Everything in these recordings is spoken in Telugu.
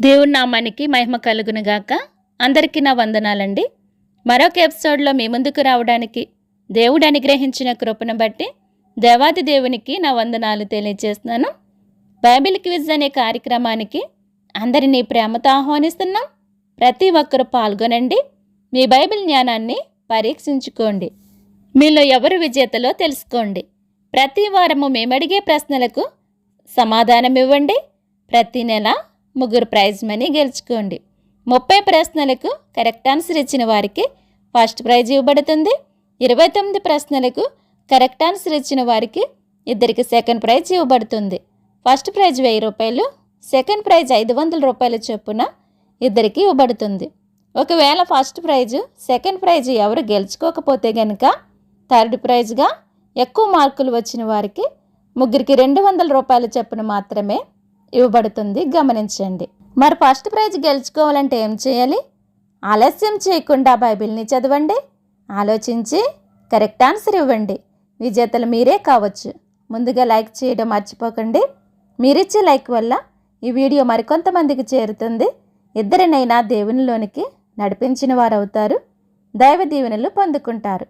దేవుడి నామానికి మహిమ కలుగునుగాక అందరికీ నా వందనాలండి. మరొక ఎపిసోడ్లో మీ ముందుకు రావడానికి దేవుడు అనుగ్రహించిన కృపను బట్టి దేవాది దేవునికి నా వందనాలు తెలియజేస్తున్నాను. బైబిల్ క్విజ్ అనే కార్యక్రమానికి అందరినీ ప్రేమతో ఆహ్వానిస్తున్నాం. ప్రతి ఒక్కరూ పాల్గొనండి. మీ బైబిల్ జ్ఞానాన్ని పరీక్షించుకోండి. మీలో ఎవరు విజేతలో తెలుసుకోండి. ప్రతి వారము మేమడిగే ప్రశ్నలకు సమాధానం ఇవ్వండి ప్రతి నెల ముగ్గురు ప్రైజ్ మనీ గెలుచుకోండి. ముప్పై ప్రశ్నలకు కరెక్ట్ ఆన్సర్ ఇచ్చిన వారికి ఫస్ట్ ప్రైజ్ ఇవ్వబడుతుంది. ఇరవై తొమ్మిది ప్రశ్నలకు కరెక్ట్ ఆన్సర్ ఇచ్చిన వారికి ఇద్దరికి సెకండ్ ప్రైజ్ ఇవ్వబడుతుంది. ఫస్ట్ ప్రైజ్ వెయ్యి రూపాయలు సెకండ్ ప్రైజ్ ఐదు వందల రూపాయల చొప్పున ఇద్దరికి ఇవ్వబడుతుంది. ఒకవేళ ఫస్ట్ ప్రైజ్ సెకండ్ ప్రైజ్ ఎవరు గెలుచుకోకపోతే కనుక థర్డ్ ప్రైజ్గా ఎక్కువ మార్కులు వచ్చిన వారికి ముగ్గురికి రెండు వందల రూపాయల చొప్పున మాత్రమే ఇవ్వబడుతుంది. గమనించండి. మరి ఫస్ట్ ప్రైజ్ గెలుచుకోవాలంటే ఏం చేయాలి? ఆలస్యం చేయకుండా బైబిల్ని చదవండి. ఆలోచించి కరెక్ట్ ఆన్సర్ ఇవ్వండి. విజేతలు మీరే కావచ్చు. ముందుగా లైక్ చేయడం మర్చిపోకండి. మీరిచ్చే లైక్ వల్ల ఈ వీడియో మరికొంతమందికి చేరుతుంది. ఇద్దరినైనా దేవునిలోనికి నడిపించిన వారు అవుతారు దైవ దీవెనలు పొందుకుంటారు.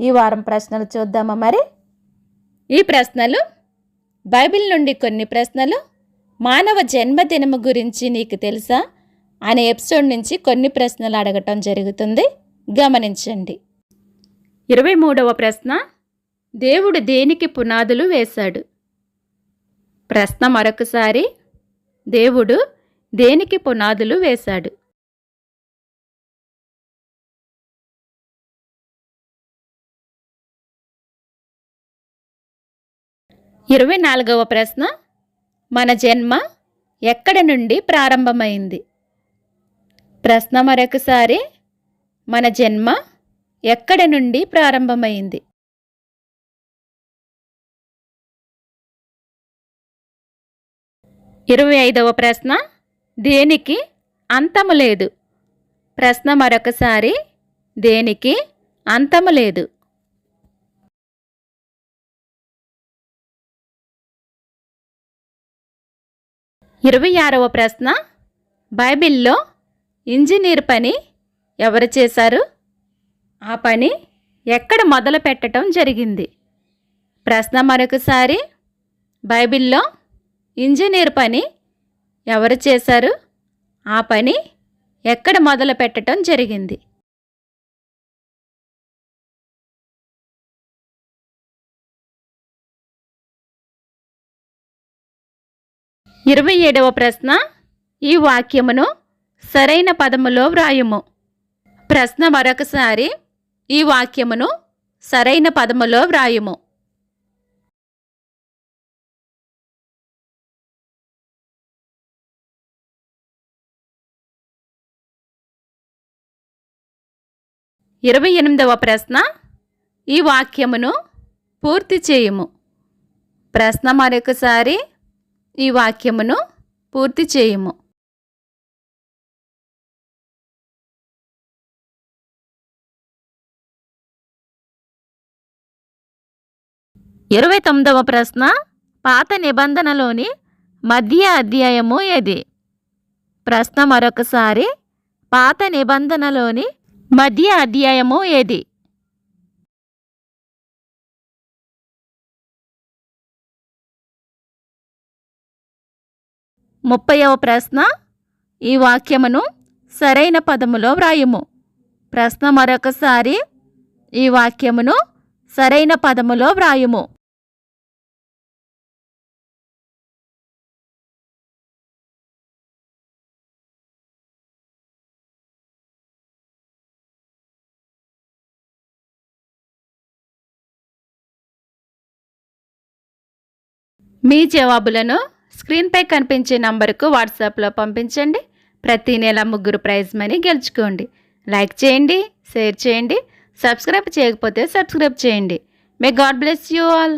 ఈ వారం ప్రశ్నలు చూద్దామా మరి? ఈ ప్రశ్నలు బైబిల్ నుండి కొన్ని ప్రశ్నలు మానవ జన్మదినము గురించి నీకు తెలుసా? అనే ఎపిసోడ్ నుంచి కొన్ని ప్రశ్నలు అడగటం జరుగుతుంది. గమనించండి. ఇరవై మూడవ ప్రశ్న. దేవుడు దేనికి పునాదులు వేశాడు? ప్రశ్న మరొకసారి. దేవుడు దేనికి పునాదులు వేశాడు? ఇరవై నాలుగవ ప్రశ్న. మన జన్మ ఎక్కడ నుండి ప్రారంభమైంది? ప్రశ్న మరొకసారి మన జన్మ ఎక్కడ నుండి ప్రారంభమైంది? ఇరవై ఐదవ ప్రశ్న దేనికి అంతము లేదు? ప్రశ్న మరొకసారి దేనికి అంతము లేదు? ఇరవై ఆరవ ప్రశ్న. బైబిల్లో ఇంజనీర్ పని ఎవరు చేశారు? ఆ పని ఎక్కడ మొదలు పెట్టడం జరిగింది? ప్రశ్న మరొకసారి. బైబిల్లో ఇంజనీర్ పని ఎవరు చేశారు? ఆ పని ఎక్కడ మొదలు పెట్టడం జరిగింది? ఇరవై ఏడవ ప్రశ్న ఈ వాక్యమును సరైన పదములో వ్రాయుము. ప్రశ్న మరొకసారి ఈ వాక్యమును సరైన పదములో వ్రాయము. ఇరవై ఎనిమిదవ ప్రశ్న ఈ వాక్యమును పూర్తి చేయము. ప్రశ్న మరొకసారి ఈ వాక్యమును పూర్తి చేయుము. ఇరవై తొమ్మిదవ ప్రశ్న పాత నిబంధనలోని మధ్య అధ్యాయము ఏది? ప్రశ్న మరొకసారి పాత నిబంధనలోని మధ్య అధ్యాయము ఏది? ముప్పైవ ప్రశ్న ఈ వాక్యమును సరైన పదములో వ్రాయుము. ప్రశ్న మరొకసారి ఈ వాక్యమును సరైన పదములో వ్రాయుము. మీ జవాబులను స్క్రీన్పై కనిపించే నంబరుకు వాట్సాప్లో పంపించండి. ప్రతి నెల ముగ్గురు ప్రైజ్ మనీ గెలుచుకోండి. లైక్ చేయండి షేర్ చేయండి సబ్స్క్రైబ్ చేయకపోతే సబ్స్క్రైబ్ చేయండి. May god bless you all